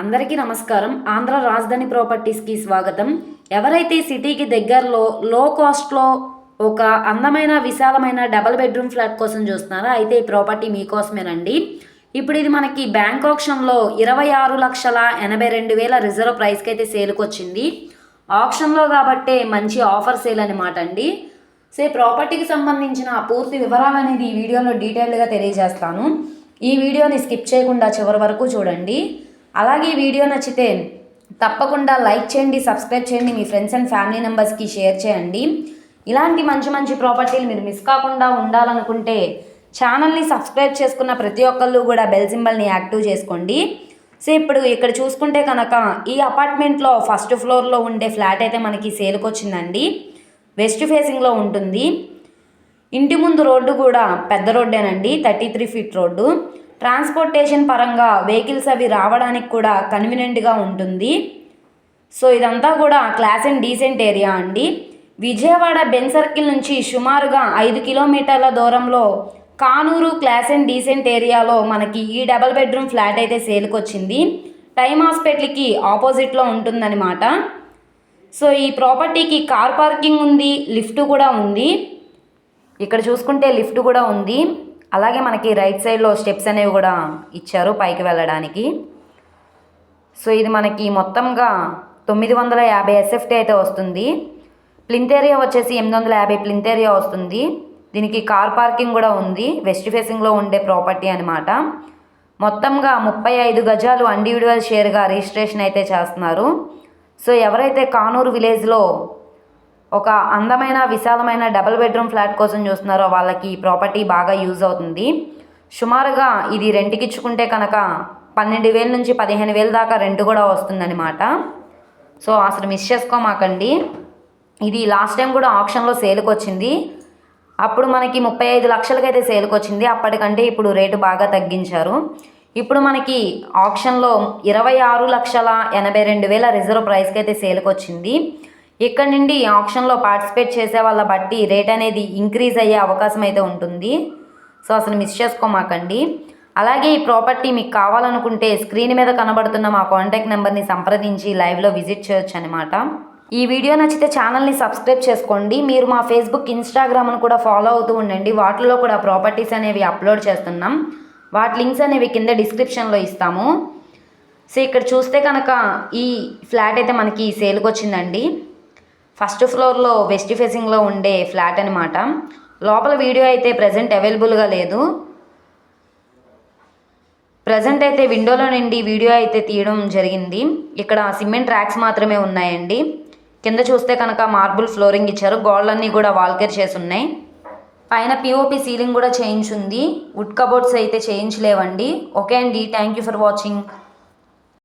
అందరికీ నమస్కారం. ఆంధ్ర రాజధాని ప్రాపర్టీస్కి స్వాగతం. ఎవరైతే సిటీకి దగ్గరలో లో కాస్ట్లో ఒక అందమైన విశాలమైన డబల్ బెడ్రూమ్ ఫ్లాట్ కోసం చూస్తున్నారో అయితే ఈ ప్రాపర్టీ మీకోసమేనండి. ఇప్పుడు ఇది మనకి బ్యాంక్ ఆప్షన్లో ఇరవై ఆరు లక్షల ఎనభై రెండు వేల రిజర్వ్ ప్రైస్కి అయితే సేల్కి వచ్చింది ఆప్షన్లో కాబట్టే మంచి ఆఫర్ సేల్ అనమాట అండి. సో ప్రాపర్టీకి సంబంధించిన పూర్తి వివరాలు అనేది ఈ వీడియోలో డీటెయిల్గా తెలియజేస్తాను. ఈ వీడియోని స్కిప్ చేయకుండా చివరి వరకు చూడండి. అలాగే ఈ వీడియో నచ్చితే తప్పకుండా లైక్ చేయండి సబ్స్క్రైబ్ చేయండి మీ ఫ్రెండ్స్ అండ్ ఫ్యామిలీ మెంబర్స్కి షేర్ చేయండి. ఇలాంటి మంచి మంచి ప్రాపర్టీలు మీరు మిస్ కాకుండా ఉండాలనుకుంటే ఛానల్ని సబ్స్క్రైబ్ చేసుకున్న ప్రతి ఒక్కళ్ళు కూడా బెల్ సింబల్ని యాక్టివ్ చేసుకోండి. సో ఇప్పుడు ఇక్కడ చూసుకుంటే కనుక ఈ అపార్ట్మెంట్లో ఫస్ట్ ఫ్లోర్లో ఉండే ఫ్లాట్ అయితే మనకి సేల్కి వచ్చిందండి. వెస్ట్ ఫేసింగ్లో ఉంటుంది. ఇంటి ముందు రోడ్డు కూడా పెద్ద రోడ్డేనండి thirty three feet road. Transportation పరంగా వెహికల్స్ అవి రావడానికి కూడా కన్వీనియంట్గా ఉంటుంది. సో ఇదంతా కూడా క్లాస్ అండ్ డీసెంట్ ఏరియా అండి. విజయవాడ బెన్ సర్కిల్ నుంచి సుమారుగా ఐదు కిలోమీటర్ల దూరంలో కానూరు క్లాస్ అండ్ డీసెంట్ ఏరియాలో మనకి ఈ డబల్ బెడ్రూమ్ ఫ్లాట్ అయితే సేల్కి వచ్చింది టైమ్ హాస్పిటల్కి ఆపోజిట్లో ఉంటుందన్నమాట. సో ఈ ప్రాపర్టీకి కార్ పార్కింగ్ ఉంది లిఫ్ట్ కూడా ఉంది. ఇక్కడ చూసుకుంటే లిఫ్ట్ కూడా ఉంది. అలాగే మనకి రైట్ సైడ్లో స్టెప్స్ అనేవి కూడా ఇచ్చారు పైకి వెళ్ళడానికి. సో ఇది మనకి మొత్తంగా తొమ్మిది వందల యాభై ఎస్ఎఫ్టీ అయితే వస్తుంది. ప్లింత్ ఏరియా వచ్చేసి ఎనిమిది వందల యాభై ప్లింత్ ఏరియా వస్తుంది. దీనికి కార్ పార్కింగ్ కూడా ఉంది. వెస్ట్ ఫేసింగ్లో ఉండే ప్రాపర్టీ అనమాట మొత్తంగా ముప్పై ఐదు గజాలు ఇండివిజువల్ షేర్గా రిజిస్ట్రేషన్ అయితే చేస్తున్నారు. సో ఎవరైతే కానూరు విలేజ్లో ఒక అందమైన విశాలమైన డబుల్ బెడ్రూమ్ ఫ్లాట్ కోసం చూస్తున్నారో వాళ్ళకి ఈ ప్రాపర్టీ బాగా యూజ్ అవుతుంది. సుమారుగా ఇది రెంట్కిచ్చుకుంటే కనుక పన్నెండు వేల నుంచి పదిహేను వేల దాకా రెంట్ కూడా వస్తుందన్నమాట. సో అసలు మిస్ చేసుకోమాకండి. ఇది లాస్ట్ టైం కూడా ఆప్షన్లో సేల్కి వచ్చింది అప్పుడు మనకి ముప్పై ఐదు లక్షలకైతే సేల్కి వచ్చింది అప్పటికంటే ఇప్పుడు రేటు బాగా తగ్గించారు. ఇప్పుడు మనకి ఆప్షన్లో ఇరవై ఆరు లక్షల ఎనభై రెండు వేల రిజర్వ్ ప్రైస్కి అయితే సేల్కి వచ్చింది ఇక్కడ నుండి ఆప్షన్లో పార్టిసిపేట్ చేసే వాళ్ళ బట్టి రేట్ అనేది ఇంక్రీజ్ అయ్యే అవకాశం అయితే ఉంటుంది. సో అసలు మిస్ చేసుకోమాకండి. అలాగే ఈ ప్రాపర్టీ మీకు కావాలనుకుంటే స్క్రీన్ మీద కనబడుతున్న మా కాంటాక్ట్ నెంబర్ని సంప్రదించి లైవ్లో విజిట్ చేయొచ్చు అనమాట ఈ వీడియో నచ్చితే ఛానల్ని సబ్స్క్రైబ్ చేసుకోండి. మీరు మా ఫేస్బుక్ ఇన్స్టాగ్రామ్ను కూడా ఫాలో అవుతూ ఉండండి. వాటిలో కూడా ప్రాపర్టీస్ అనేవి అప్లోడ్ చేస్తున్నాం. వాటి లింక్స్ అనేవి కింద డిస్క్రిప్షన్లో ఇస్తాము. సో ఇక్కడ చూస్తే కనుక ఈ ఫ్లాట్ అయితే మనకి సేల్కి వచ్చిందండి. ఫస్ట్ ఫ్లోర్లో వెస్ట్ ఫేసింగ్లో ఉండే ఫ్లాట్ అనమాట లోపల వీడియో అయితే ప్రజెంట్ అవైలబుల్గా లేదు. ప్రజెంట్ అయితే విండోలో నుండి వీడియో అయితే తీయడం జరిగింది. ఇక్కడ సిమెంట్ ట్రాక్స్ మాత్రమే ఉన్నాయండి. కింద చూస్తే కనుక మార్బుల్ ఫ్లోరింగ్ ఇచ్చారు. గోళ్ళన్నీ కూడా వాల్కేర్ చేసి ఉన్నాయి. పైన పిఓపి సీలింగ్ కూడా చేయించుంది. వుడ్ కబోర్డ్స్ అయితే చేయించలేవండి. ఓకే అండి. Thank you for watching.